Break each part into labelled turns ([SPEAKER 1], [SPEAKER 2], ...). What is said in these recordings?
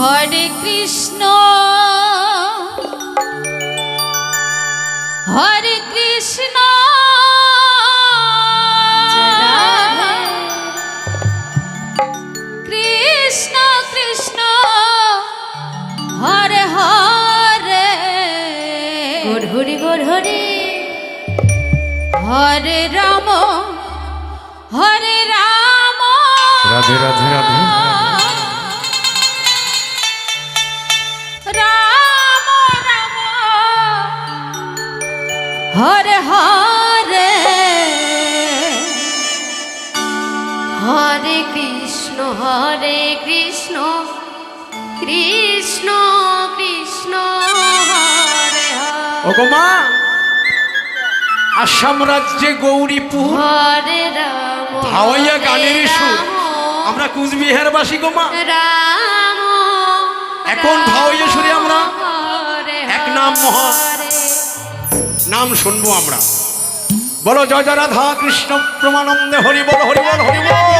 [SPEAKER 1] হরে কৃষ্ণ। হরে কৃষ্ণ। কৃষ্ণ কৃষ্ণ। হরে হরে।
[SPEAKER 2] গোর হরি হরে
[SPEAKER 1] রাম হরে রাম।
[SPEAKER 3] রাধে রাধে রাধে।
[SPEAKER 1] হরে
[SPEAKER 2] কৃষ্ণ কৃষ্ণ কৃষ্ণ হরে হরে।
[SPEAKER 3] মা আসাম রাজ্যে গৌরীপুর।
[SPEAKER 2] হরে রাম
[SPEAKER 3] গানের সুর। আমরা কুচবিহারবাসী গো মা। এখন ভাওয়াইয়া সুরে আমরা এক নাম মহা নাম শুনব আমরা। বলো জয় রাধা কৃষ্ণ প্রমানন্দে
[SPEAKER 1] হরিবল হরিবল
[SPEAKER 2] হরিবল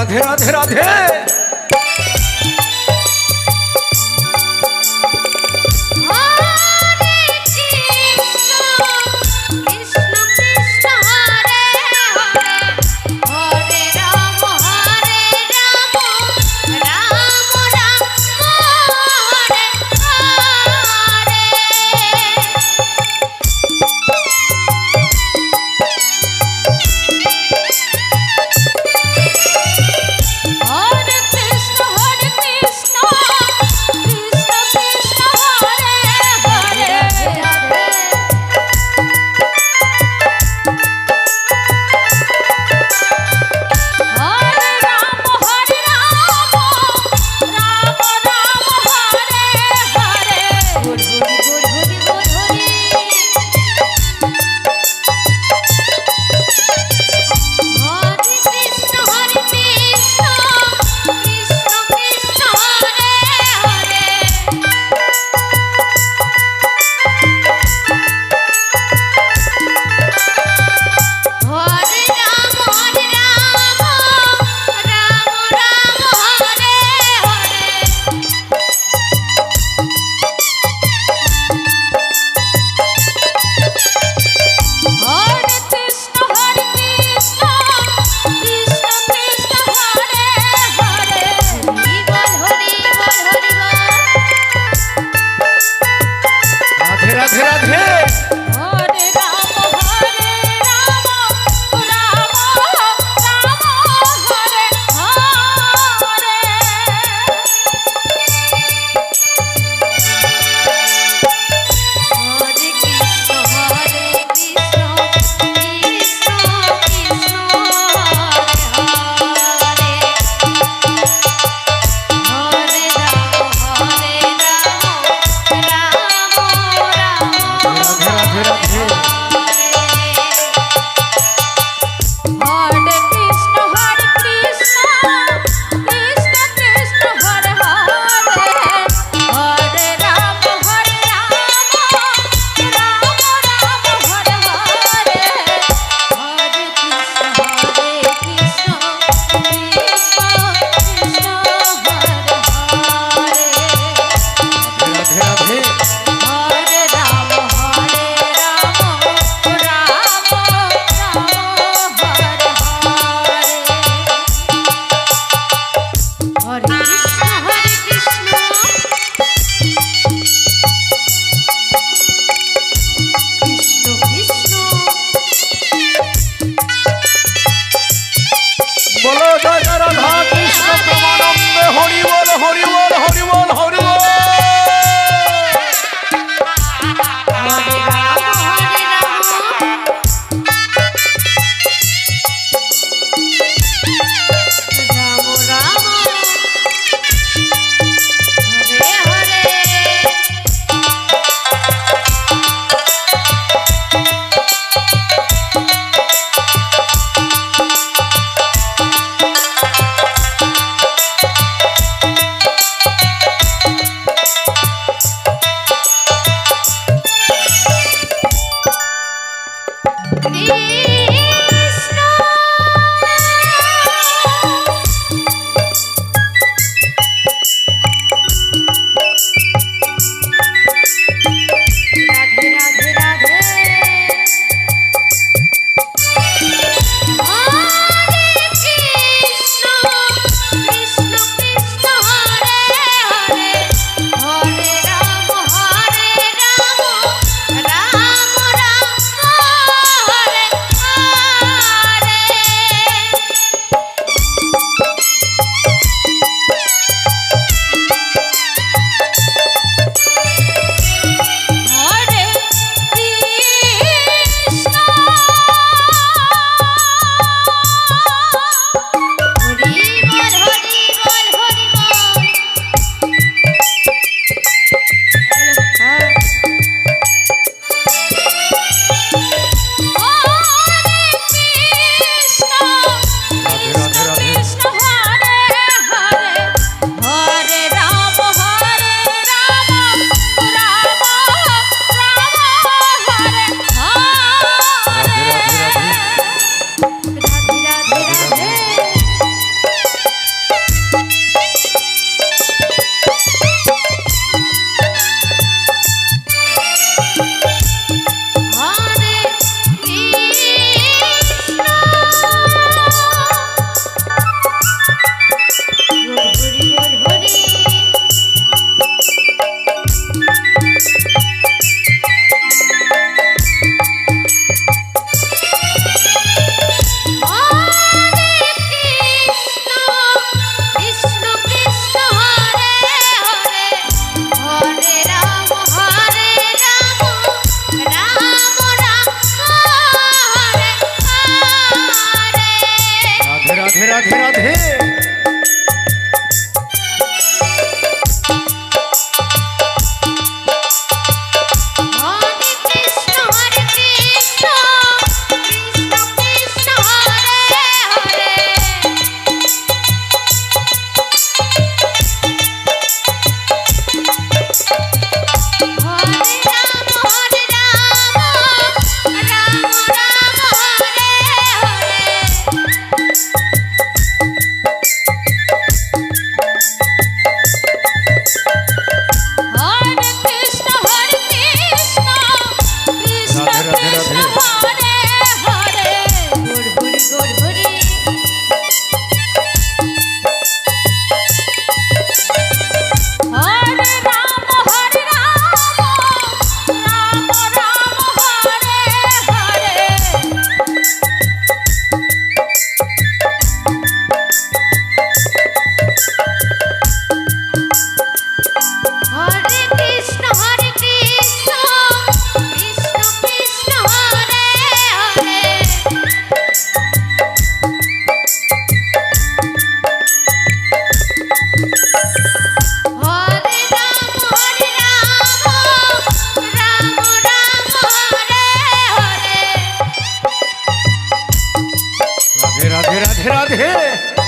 [SPEAKER 2] রাধে রাধে রাধে। राधे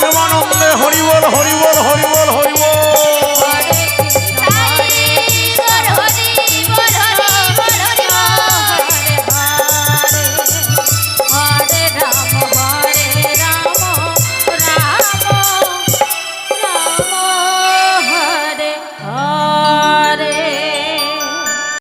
[SPEAKER 3] প্রেমানন্দে হরিবল হরিবল হরি হরিবল হরি বল হরি বল।